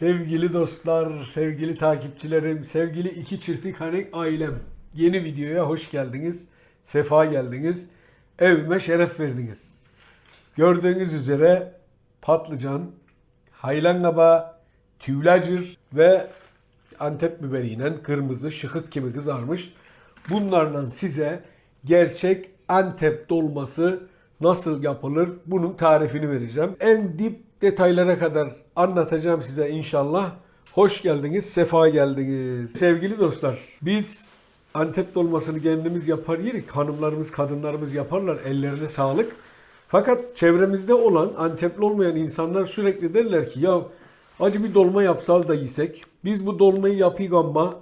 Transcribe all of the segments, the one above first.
Sevgili dostlar, sevgili takipçilerim, sevgili iki çırpık hanek ailem. Yeni videoya hoş geldiniz. Sefa geldiniz. Evime şeref verdiniz. Gördüğünüz üzere patlıcan, haylan kaba, tüylacır ve Antep biberiyle kırmızı şıkık kimi kızarmış. Bunlarla size gerçek Antep dolması nasıl yapılır bunun tarifini vereceğim. En dip detaylara kadar anlatacağım size inşallah. Hoş geldiniz, sefa geldiniz. Sevgili dostlar, biz Antep dolmasını kendimiz yapar yerik. Hanımlarımız, kadınlarımız yaparlar. Ellerine sağlık. Fakat çevremizde olan Antepli olmayan insanlar sürekli derler ki ya acı bir dolma yapsal da yesek. Biz bu dolmayı yapıyık ama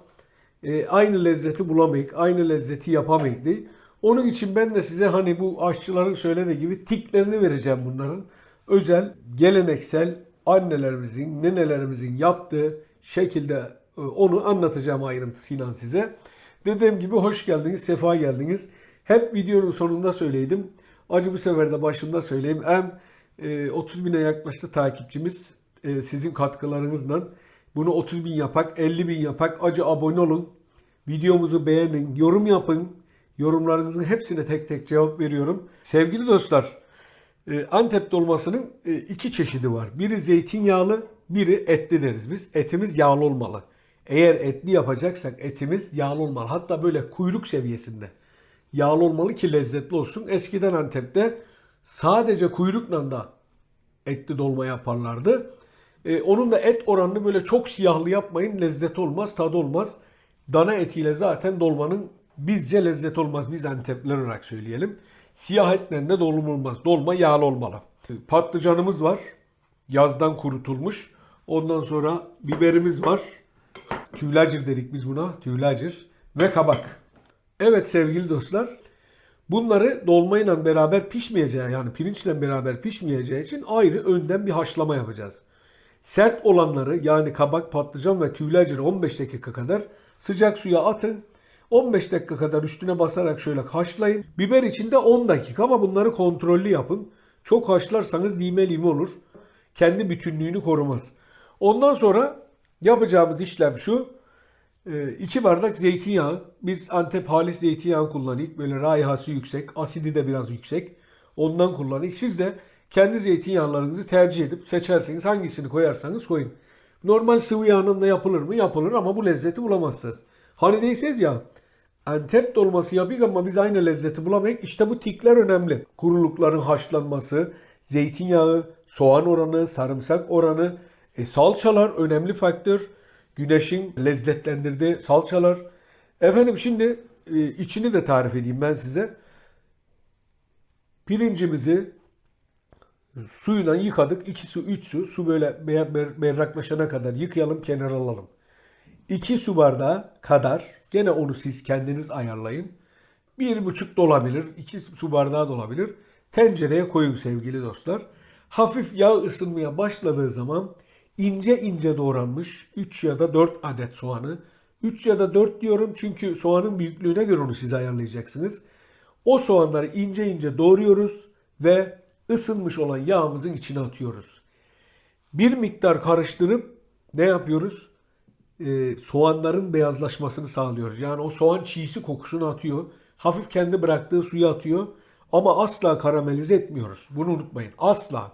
e, aynı lezzeti bulamayık, aynı lezzeti yapamayık diye. Onun için ben de size hani bu aşçıların söylediği gibi tiklerini vereceğim bunların. Özel, geleneksel annelerimizin, nenelerimizin yaptığı şekilde e, onu anlatacağım ayrıntısıyla size. Dediğim gibi hoş geldiniz, sefa geldiniz. Hep videonun sonunda söyleydim. Acı bu sefer de başında söyleyeyim. Hem e, 30 bine yaklaştı takipçimiz e, sizin katkılarınızla. Bunu 30 bin yapak, 50 bin yapak. Acı abone olun. Videomuzu beğenin, yorum yapın. Yorumlarınızın hepsine tek tek cevap veriyorum. Sevgili dostlar, e, Antep dolmasının e, iki çeşidi var. Biri zeytinyağlı, biri etli deriz biz. Etimiz yağlı olmalı. Eğer etli yapacaksak etimiz yağlı olmalı. Hatta böyle kuyruk seviyesinde yağlı olmalı ki lezzetli olsun. Eskiden Antep'te sadece kuyrukla da etli dolma yaparlardı. E, onun da et oranını böyle çok siyahlı yapmayın. Lezzet olmaz, tadı olmaz. Dana etiyle zaten dolmanın bizce lezzet olmaz. Biz Antepliler olarak söyleyelim. Siyah etle de dolma olmaz. Dolma yağlı olmalı. Patlıcanımız var. Yazdan kurutulmuş. Ondan sonra biberimiz var. Tüylacır dedik biz buna. Tüylacır. Ve kabak. Evet sevgili dostlar. Bunları dolmayla beraber pişmeyeceği yani pirinçle beraber pişmeyeceği için ayrı önden bir haşlama yapacağız. Sert olanları yani kabak, patlıcan ve tüylacırı 15 dakika kadar sıcak suya atın. 15 dakika kadar üstüne basarak şöyle haşlayın. Biber için de 10 dakika ama bunları kontrollü yapın. Çok haşlarsanız lime lime olur. Kendi bütünlüğünü korumaz. Ondan sonra yapacağımız işlem şu. 2 bardak zeytinyağı. Biz Antep halis zeytinyağı kullanıyık. Böyle raihası yüksek, asidi de biraz yüksek. Ondan kullanıyık. Siz de kendi zeytinyağlarınızı tercih edip seçerseniz hangisini koyarsanız koyun. Normal sıvı yağının da yapılır mı? Yapılır ama bu lezzeti bulamazsınız. Hani değilseniz ya Antep dolması yapıyık ama biz aynı lezzeti bulamayız. İşte bu tikler önemli. Kurulukların haşlanması, zeytinyağı, soğan oranı, sarımsak oranı, e, salçalar önemli faktör. Güneşin lezzetlendirdiği salçalar. Efendim şimdi e, içini de tarif edeyim ben size. Pirincimizi suyla yıkadık. 2 su, 3 su. Su böyle ber- ber- berraklaşana kadar yıkayalım, kenara alalım. 2 su bardağı kadar gene onu siz kendiniz ayarlayın. Bir buçuk da olabilir, 2 su bardağı da olabilir. Tencereye koyun sevgili dostlar. Hafif yağ ısınmaya başladığı zaman ince ince doğranmış 3 ya da 4 adet soğanı. 3 ya da 4 diyorum çünkü soğanın büyüklüğüne göre onu siz ayarlayacaksınız. O soğanları ince ince doğruyoruz ve ısınmış olan yağımızın içine atıyoruz. Bir miktar karıştırıp ne yapıyoruz? Ee, soğanların beyazlaşmasını sağlıyoruz. Yani o soğan çiğsi kokusunu atıyor. Hafif kendi bıraktığı suyu atıyor. Ama asla karamelize etmiyoruz. Bunu unutmayın. Asla.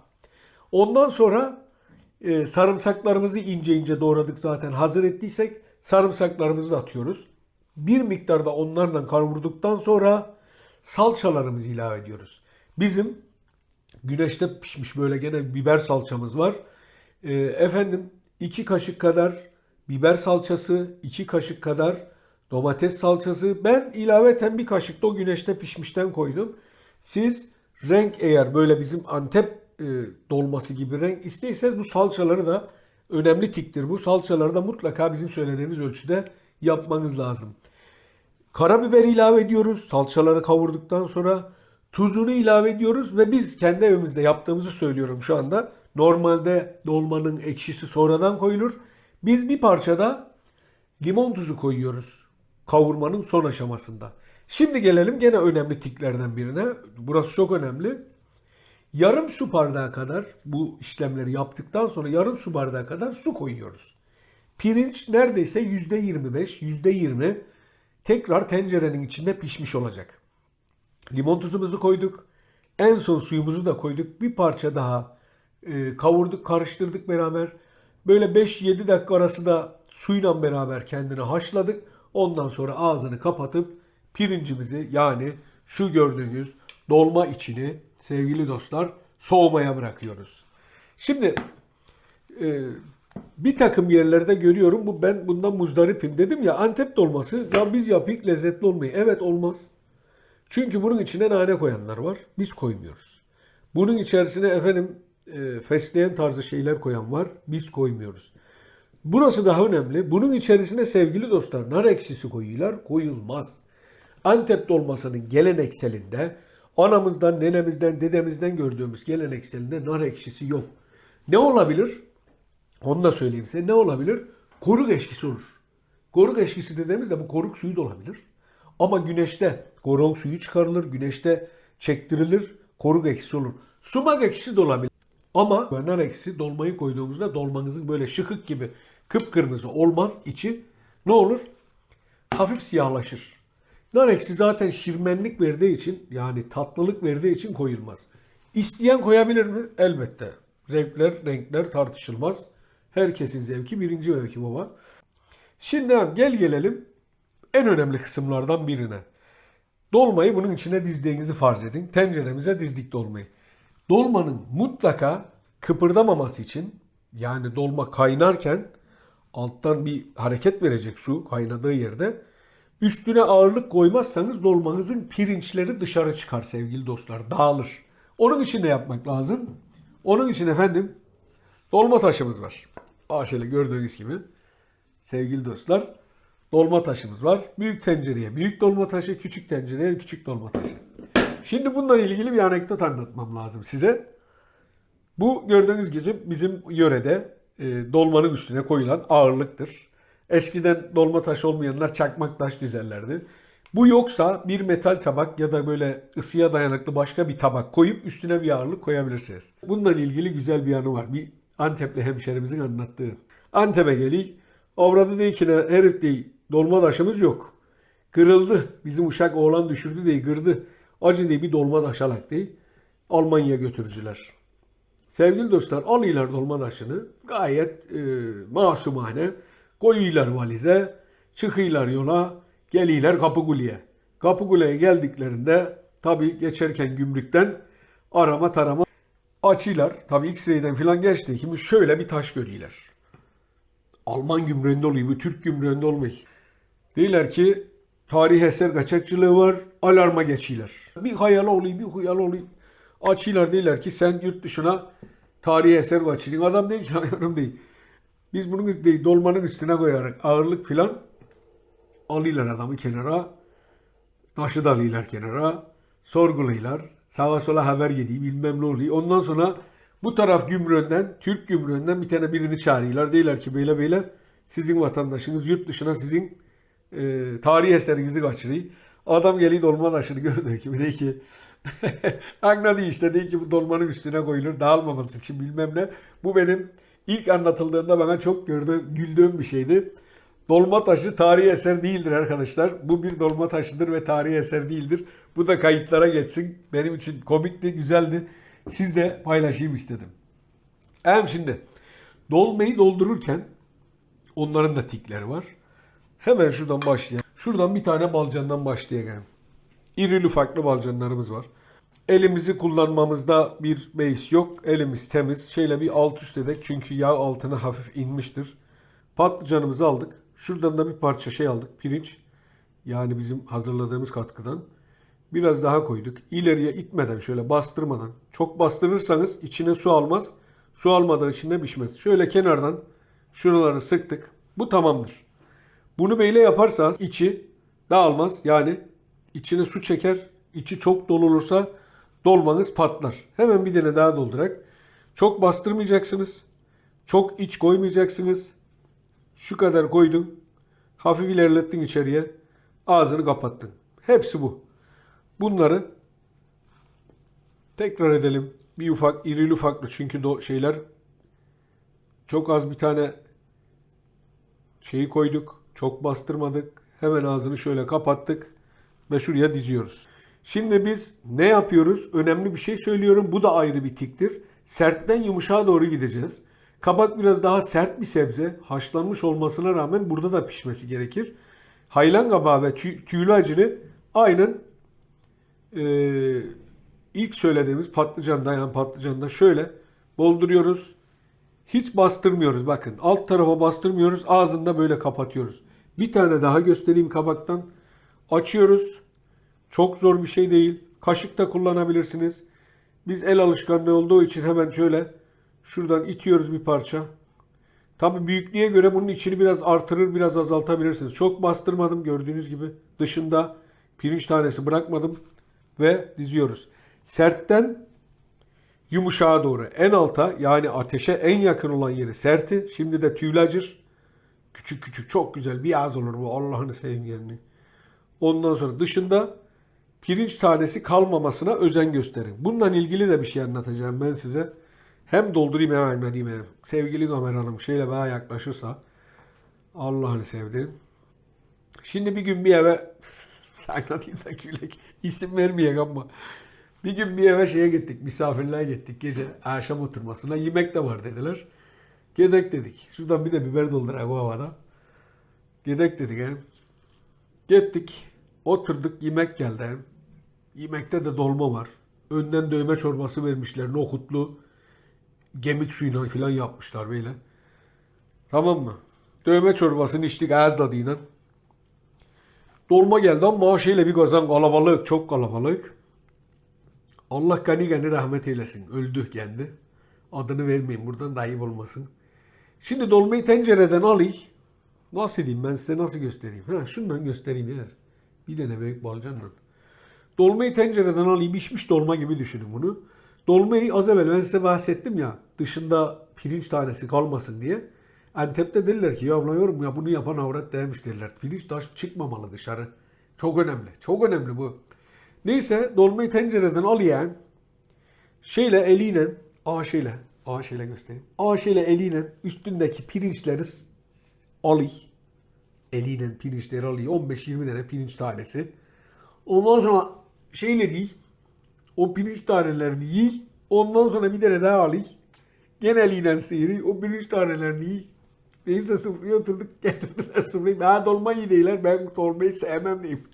Ondan sonra e, sarımsaklarımızı ince ince doğradık zaten. Hazır ettiysek sarımsaklarımızı da atıyoruz. Bir miktarda onlarla kavurduktan sonra salçalarımızı ilave ediyoruz. Bizim güneşte pişmiş böyle gene biber salçamız var. E, efendim 2 kaşık kadar biber salçası, 2 kaşık kadar domates salçası. Ben ilaveten bir kaşık da o güneşte pişmişten koydum. Siz renk eğer böyle bizim Antep e, dolması gibi renk isteyseniz bu salçaları da önemli tiktir. Bu salçaları da mutlaka bizim söylediğimiz ölçüde yapmanız lazım. Karabiber ilave ediyoruz. Salçaları kavurduktan sonra tuzunu ilave ediyoruz ve biz kendi evimizde yaptığımızı söylüyorum şu anda. Normalde dolmanın ekşisi sonradan koyulur. Biz bir parçada limon tuzu koyuyoruz kavurmanın son aşamasında. Şimdi gelelim gene önemli tiklerden birine. Burası çok önemli. Yarım su bardağı kadar bu işlemleri yaptıktan sonra yarım su bardağı kadar su koyuyoruz. Pirinç neredeyse yüzde 25, yüzde 20 tekrar tencerenin içinde pişmiş olacak. Limon tuzumuzu koyduk. En son suyumuzu da koyduk. Bir parça daha e, kavurduk, karıştırdık beraber. Böyle 5-7 dakika arası da suyla beraber kendini haşladık. Ondan sonra ağzını kapatıp pirincimizi yani şu gördüğünüz dolma içini sevgili dostlar soğumaya bırakıyoruz. Şimdi e, bir takım yerlerde görüyorum bu ben bundan muzdaripim dedim ya Antep dolması ya biz yapıyık lezzetli olmayı. Evet olmaz. Çünkü bunun içine nane koyanlar var. Biz koymuyoruz. Bunun içerisine efendim e, fesleğen tarzı şeyler koyan var. Biz koymuyoruz. Burası daha önemli. Bunun içerisine sevgili dostlar nar ekşisi koyuyorlar. Koyulmaz. Antep dolmasının gelenekselinde anamızdan, nenemizden, dedemizden gördüğümüz gelenekselinde nar ekşisi yok. Ne olabilir? Onu da söyleyeyim size. Ne olabilir? Koruk eşkisi olur. Koruk eşkisi dediğimizde bu koruk suyu da olabilir. Ama güneşte koruk suyu çıkarılır, güneşte çektirilir, koruk ekşisi olur. Sumak ekşisi de olabilir. Ama nar ekşisi dolmayı koyduğumuzda dolmanızın böyle şıkık gibi kıpkırmızı olmaz içi. Ne olur? Hafif siyahlaşır. Nar ekşisi zaten şirmenlik verdiği için yani tatlılık verdiği için koyulmaz. İsteyen koyabilir mi? Elbette. Zevkler, renkler tartışılmaz. Herkesin zevki birinci mevki baba. Şimdi gel gelelim en önemli kısımlardan birine. Dolmayı bunun içine dizdiğinizi farz edin. Tenceremize dizdik dolmayı. Dolmanın mutlaka kıpırdamaması için yani dolma kaynarken alttan bir hareket verecek su kaynadığı yerde üstüne ağırlık koymazsanız dolmanızın pirinçleri dışarı çıkar sevgili dostlar dağılır. Onun için ne yapmak lazım? Onun için efendim dolma taşımız var. Aa şöyle gördüğünüz gibi sevgili dostlar dolma taşımız var. Büyük tencereye büyük dolma taşı, küçük tencereye küçük dolma taşı. Şimdi bununla ilgili bir anekdot anlatmam lazım size. Bu gördüğünüz gibi bizim yörede e, dolmanın üstüne koyulan ağırlıktır. Eskiden dolma taş olmayanlar çakmak taş dizerlerdi. Bu yoksa bir metal tabak ya da böyle ısıya dayanıklı başka bir tabak koyup üstüne bir ağırlık koyabilirsiniz. Bununla ilgili güzel bir yanı var. Bir Antepli hemşerimizin anlattığı. Antep'e gelik. Avradı değil ki herif değil. Dolma taşımız yok. Kırıldı. Bizim uşak oğlan düşürdü değil kırdı. Acı değil bir dolma taş alak değil. Almanya'ya götürücüler. Sevgili dostlar alıyorlar dolma taşını. Gayet e, masumane. Koyuyorlar valize. Çıkıyorlar yola. Geliyorlar Kapıkule'ye. Kapıkule'ye geldiklerinde tabii geçerken gümrükten arama tarama açıyorlar. Tabii X-ray'den falan geçti. Şimdi şöyle bir taş görüyorlar. Alman gümrüğünde oluyor. Bu Türk gümrüğünde olmuyor. Diyorlar ki tarih eser kaçakçılığı var. Alarma geçiyorlar. Bir hayal oluyor, bir hayal oluyor. Açıyorlar diyorlar ki sen yurt dışına tarihi eser kaçırıyorsun. Adam değil ki hayırım değil. Biz bunu değil, dolmanın üstüne koyarak ağırlık filan alıyorlar adamı kenara. Taşı da alıyorlar kenara. Sorguluyorlar. Sağa sola haber gidiyor bilmem ne oluyor. Ondan sonra bu taraf gümrüğünden, Türk gümrüğünden bir tane birini çağırıyorlar. Diyorlar ki böyle böyle sizin vatandaşınız yurt dışına sizin e, tarihi eserinizi kaçırıyor. Adam geliyor dolma taşını gördüğü gibi diyor ki anladı işte diyor ki bu dolmanın üstüne koyulur dağılmaması için bilmem ne. Bu benim ilk anlatıldığında bana çok gördüğüm, güldüğüm bir şeydi. Dolma taşı tarihi eser değildir arkadaşlar. Bu bir dolma taşıdır ve tarihi eser değildir. Bu da kayıtlara geçsin. Benim için komikti, güzeldi. Siz de paylaşayım istedim. Hem şimdi dolmayı doldururken onların da tikleri var. Hemen şuradan başlayalım. Şuradan bir tane balcandan başlayalım. İrili ufaklı balcanlarımız var. Elimizi kullanmamızda bir beis yok. Elimiz temiz. Şeyle bir alt üst edek çünkü yağ altına hafif inmiştir. Patlıcanımızı aldık. Şuradan da bir parça şey aldık. Pirinç. Yani bizim hazırladığımız katkıdan. Biraz daha koyduk. İleriye itmeden şöyle bastırmadan. Çok bastırırsanız içine su almaz. Su almadan içinde pişmez. Şöyle kenardan şuraları sıktık. Bu tamamdır. Bunu böyle yaparsanız içi dağılmaz. Yani içine su çeker. İçi çok dolu olursa dolmanız patlar. Hemen bir tane daha doldurak. Çok bastırmayacaksınız. Çok iç koymayacaksınız. Şu kadar koydun. Hafif ilerlettin içeriye. Ağzını kapattın. Hepsi bu. Bunları tekrar edelim. Bir ufak irili ufaklı çünkü do şeyler çok az bir tane şeyi koyduk. Çok bastırmadık. Hemen ağzını şöyle kapattık ve şuraya diziyoruz. Şimdi biz ne yapıyoruz? Önemli bir şey söylüyorum. Bu da ayrı bir tiktir. Sertten yumuşağa doğru gideceğiz. Kabak biraz daha sert bir sebze. Haşlanmış olmasına rağmen burada da pişmesi gerekir. Haylan kabağı ve tüy, tüylü acını aynen eee, ilk söylediğimiz patlıcanda yani patlıcanda şöyle bolduruyoruz. Hiç bastırmıyoruz bakın. Alt tarafa bastırmıyoruz. Ağzında böyle kapatıyoruz. Bir tane daha göstereyim kabaktan. Açıyoruz. Çok zor bir şey değil. Kaşık da kullanabilirsiniz. Biz el alışkanlığı olduğu için hemen şöyle şuradan itiyoruz bir parça. Tabi büyüklüğe göre bunun içini biraz artırır, biraz azaltabilirsiniz. Çok bastırmadım gördüğünüz gibi. Dışında pirinç tanesi bırakmadım ve diziyoruz. Sertten yumuşağa doğru en alta yani ateşe en yakın olan yeri serti. Şimdi de tüylacır. Küçük küçük çok güzel bir ağız olur bu Allah'ını seveyim yani. Ondan sonra dışında pirinç tanesi kalmamasına özen gösterin. Bununla ilgili de bir şey anlatacağım ben size. Hem doldurayım hem anlatayım. hem. Sevgili Ömer Hanım şöyle bana yaklaşırsa Allah'ını sevdim. Şimdi bir gün bir eve anlatayım da gülek. İsim vermeyek ama. Bir gün bir eve şeye gittik. Misafirliğe gittik gece akşam oturmasına. Yemek de var dediler. Gedek dedik. Şuradan bir de biber doldurak bu havada. Gedek dedik he. Gittik. Oturduk yemek geldi. Yemekte de dolma var. Önden dövme çorbası vermişler. Nohutlu. Gemik suyuna falan yapmışlar böyle. Tamam mı? Dövme çorbasını içtik ağız tadıyla. Dolma geldi ama şeyle bir kazan kalabalık. Çok kalabalık. Allah gani rahmet eylesin. Öldü kendi. Adını vermeyeyim buradan da ayıp olmasın. Şimdi dolmayı tencereden alayım. Nasıl diyeyim ben size nasıl göstereyim? Ha şundan göstereyim eğer. Bir tane büyük balcanla. Dolmayı tencereden alayım. Pişmiş dolma gibi düşünün bunu. Dolmayı az evvel ben size bahsettim ya. Dışında pirinç tanesi kalmasın diye. Antep'te derler ki ya yorum ya bunu yapan avrat değilmiş derler. Pirinç taş çıkmamalı dışarı. Çok önemli. Çok önemli bu. Neyse dolmayı tencereden alayım. Şeyle eliyle A şeyle A şeyle göstereyim. A şeyle eliyle üstündeki pirinçleri alay. Eliyle pirinçleri alay. 15-20 tane pirinç tanesi. Ondan sonra şeyle değil. O pirinç tanelerini yiy. Ondan sonra bir tane daha alay. Gene eliyle sıyırı. O pirinç tanelerini yiy. Neyse sofraya oturduk getirdiler sofrayı. Ben dolma iyi. Ben dolmayı sevmem diyeyim.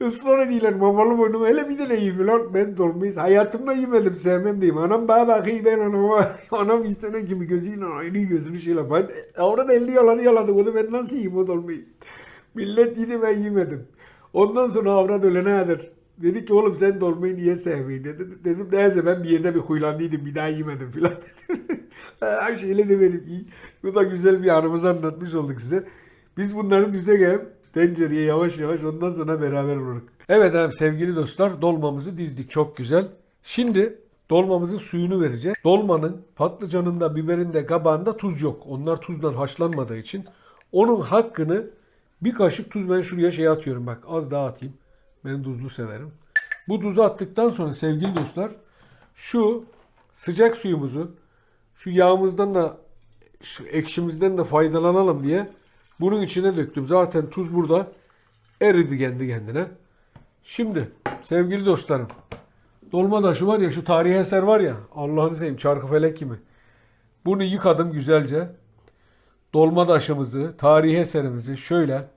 Israr ediyorlar mamalı boynum hele bir tane iyi falan ben dolmayı hayatımda yemedim sevmem diyeyim. Anam bana bakıyor ben anama anam istene gibi gözüyle aynı gözünü şeyle ben oradan elini yaladı yaladı onu ben nasıl yiyeyim o dolmayı. Millet yedi ben yemedim. Ondan sonra avrat ölene kadar dedi ki oğlum sen dolmayı niye sevmeyin dedi. Dedim neyse ben bir yerde bir huylandıydım bir daha yemedim filan dedim. Her şeyle demedim ki bu da güzel bir anımızı anlatmış olduk size. Biz bunları düze gelip tencereye yavaş yavaş ondan sonra beraber oluruz. Evet efendim sevgili dostlar dolmamızı dizdik çok güzel. Şimdi dolmamızın suyunu vereceğiz. Dolmanın patlıcanında, biberinde, kabağında tuz yok. Onlar tuzdan haşlanmadığı için onun hakkını bir kaşık tuz ben şuraya şey atıyorum bak az daha atayım. Ben tuzlu severim. Bu tuzu attıktan sonra sevgili dostlar şu sıcak suyumuzu şu yağımızdan da şu ekşimizden de faydalanalım diye bunun içine döktüm. Zaten tuz burada eridi kendi kendine. Şimdi sevgili dostlarım dolma taşı var ya şu tarihi eser var ya Allah'ını seveyim çarkıfelek gibi. Bunu yıkadım güzelce. Dolma taşımızı, tarihi eserimizi şöyle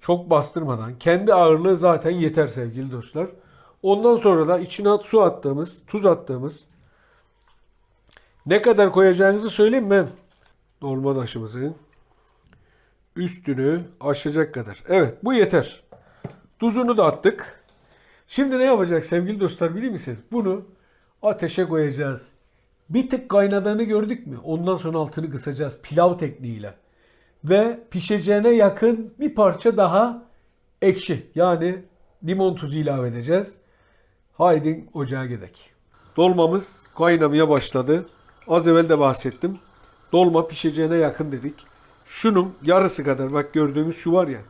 çok bastırmadan kendi ağırlığı zaten yeter sevgili dostlar. Ondan sonra da içine su attığımız, tuz attığımız ne kadar koyacağınızı söyleyeyim mi? Dolma taşımızın üstünü aşacak kadar. Evet bu yeter. Tuzunu da attık. Şimdi ne yapacak sevgili dostlar biliyor musunuz? Bunu ateşe koyacağız. Bir tık kaynadığını gördük mü? Ondan sonra altını kısacağız pilav tekniğiyle. Ve pişeceğine yakın bir parça daha ekşi yani limon tuzu ilave edeceğiz. Haydi ocağa gidelim. Dolmamız kaynamaya başladı. Az evvel de bahsettim. Dolma pişeceğine yakın dedik. Şunun yarısı kadar bak gördüğünüz şu var ya.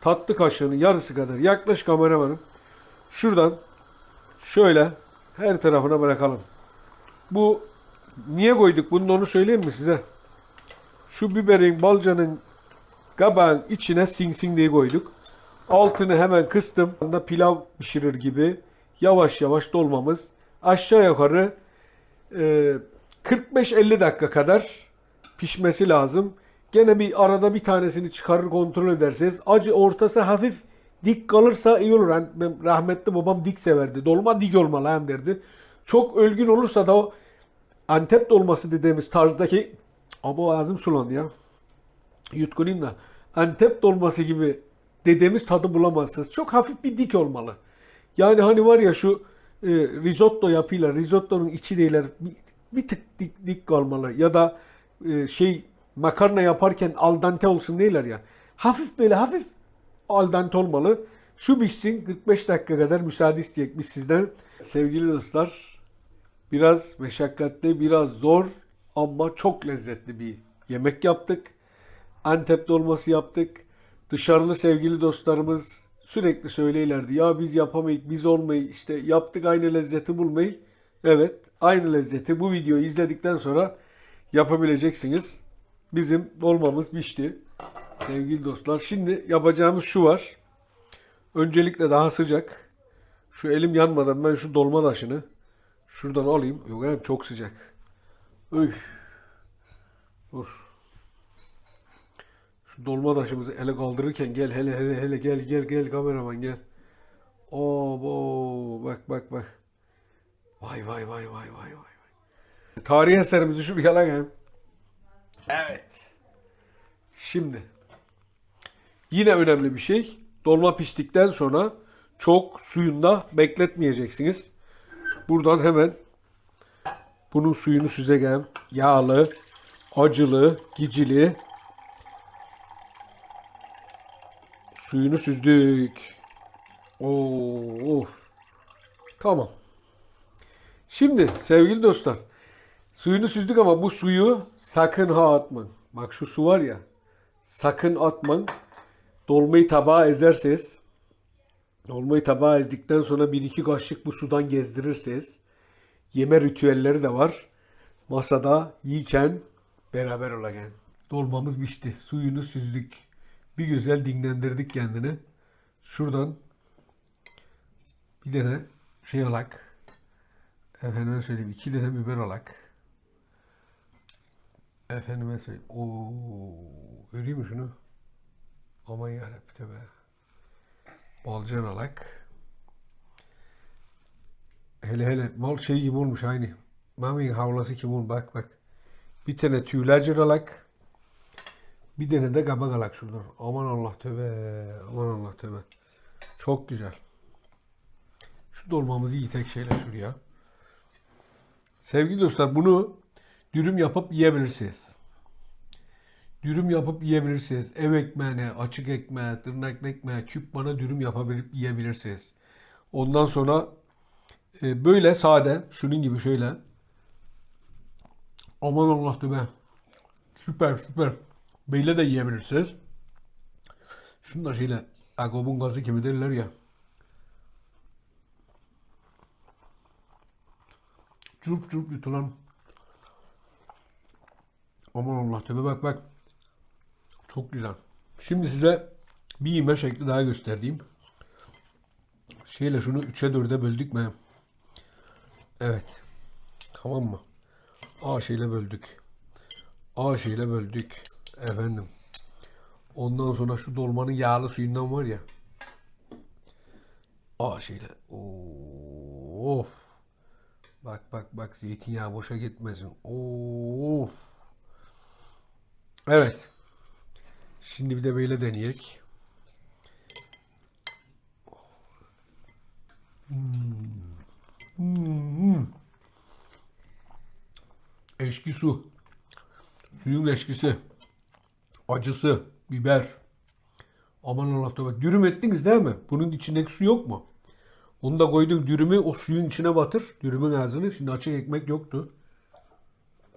Tatlı kaşığının yarısı kadar yaklaş kameramanım. Şuradan şöyle Her tarafına bırakalım. Bu niye koyduk bunu onu söyleyeyim mi size? Şu biberin, balcanın kabağın içine sing sing diye koyduk. Altını hemen kıstım. Da pilav pişirir gibi yavaş yavaş dolmamız aşağı yukarı e, 45-50 dakika kadar pişmesi lazım. Gene bir arada bir tanesini çıkarır kontrol ederseniz acı ortası hafif dik kalırsa iyi olur. Yani rahmetli babam dik severdi. Dolma dik olmalı hem derdi. Çok ölgün olursa da o Antep dolması dediğimiz tarzdaki ama ağzım sulandı ya. Yutkunayım da. Antep dolması gibi dediğimiz tadı bulamazsınız. Çok hafif bir dik olmalı. Yani hani var ya şu e, risotto yapıyla risottonun içi değiller bir, bir tık dik, dik kalmalı ya da e, şey makarna yaparken al dente olsun değiller ya. Hafif böyle hafif al dente olmalı. Şu pişsin 45 dakika kadar müsaade isteyecek biz sizden. Sevgili dostlar biraz meşakkatli biraz zor ama çok lezzetli bir yemek yaptık. Antep dolması yaptık. Dışarılı sevgili dostlarımız sürekli söyleylerdi. Ya biz yapamayız, biz olmayı işte yaptık aynı lezzeti bulmayı. Evet, aynı lezzeti bu videoyu izledikten sonra yapabileceksiniz. Bizim dolmamız pişti. Sevgili dostlar, şimdi yapacağımız şu var. Öncelikle daha sıcak. Şu elim yanmadan ben şu dolma taşını şuradan alayım. Yok hem çok sıcak. Üf. Dur. Şu dolma taşımızı ele kaldırırken gel hele hele hele gel gel gel kameraman gel. Oo bak bak bak. Vay vay vay vay vay vay. Tarihi eserimizi şu bir yalan hem. Evet. Şimdi yine önemli bir şey. Dolma piştikten sonra çok suyunda bekletmeyeceksiniz. Buradan hemen bunun suyunu süzeceğim. Yağlı, acılı, gicili. Suyunu süzdük. Oo. Tamam. Şimdi sevgili dostlar. Suyunu süzdük ama bu suyu sakın ha atmayın. Bak şu su var ya. Sakın atmayın. Dolmayı tabağa ezerseniz dolmayı tabağa ezdikten sonra bir iki kaşık bu sudan gezdirirseniz yeme ritüelleri de var. Masada yiyken beraber olacak. Dolmamız pişti. Suyunu süzdük. Bir güzel dinlendirdik kendini. Şuradan bir tane şey alak. Efendime söyleyeyim iki tane biber alak. Efendime söyleyeyim. Oo, göreyim mi şunu? Aman yarabbim tövbe. Balcan alak. Hele hele mal şey gibi olmuş aynı. Mami'nin havlası gibi olmuş. Bak bak. Bir tane tüylacır alak. Bir tane de kabak alak şuradan. Aman Allah tövbe. Aman Allah tövbe. Çok güzel. Şu dolmamızı yitek şeyle şuraya. Sevgili dostlar bunu dürüm yapıp yiyebilirsiniz. Dürüm yapıp yiyebilirsiniz. Ev ekmeğine, açık ekmeğe, tırnak ekmeğe, küp bana dürüm yapabilip yiyebilirsiniz. Ondan sonra e, böyle sade, şunun gibi şöyle. Aman Allah be. Süper süper. Böyle de yiyebilirsiniz. Şunu da şeyle agobun gazı gibi derler ya. Çırp çırp yutulan. Aman Allah tebe bak bak. Çok güzel. Şimdi size bir yeme şekli daha göstereyim. Şeyle şunu 3'e 4'e böldük mü? Evet. Tamam mı? A şeyle böldük. A şeyle böldük. Efendim. Ondan sonra şu dolmanın yağlı suyundan var ya. A şeyle. Of. Bak bak bak zeytinyağı boşa gitmesin. Of. Evet. Şimdi bir de böyle deneyek. Hmm. Eşki su. Suyun eşkisi. Acısı. Biber. Aman Allah tövbe. Dürüm ettiniz değil mi? Bunun içindeki su yok mu? Onu da koyduk dürümü o suyun içine batır. Dürümün ağzını. Şimdi açık ekmek yoktu.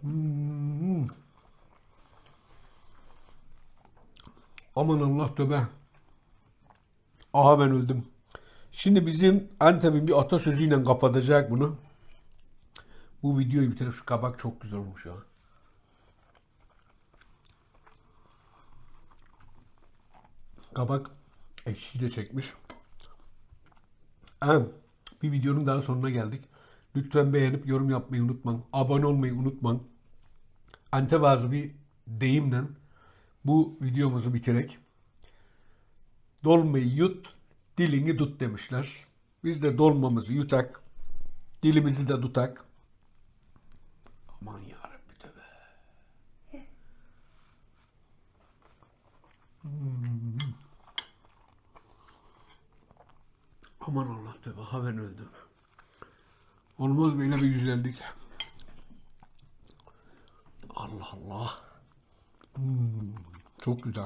Hmm. Aman Allah tövbe. Aha ben öldüm. Şimdi bizim Antep'in bir atasözüyle kapatacak bunu. Bu videoyu bitirip şu kabak çok güzel olmuş ya. Kabak ekşiyi de çekmiş. Hem bir videonun daha sonuna geldik. Lütfen beğenip yorum yapmayı unutmayın. Abone olmayı unutmayın. Antep ağzı bir deyimle bu videomuzu bitirek. Dolmayı yut, dilini tut demişler. Biz de dolmamızı yutak, dilimizi de tutak. Aman yarabbi tövbe. Hmm. Aman Allah tövbe, ha ben öldüm. Olmaz böyle bir güzellik. Allah Allah. Hmm, çok güzel.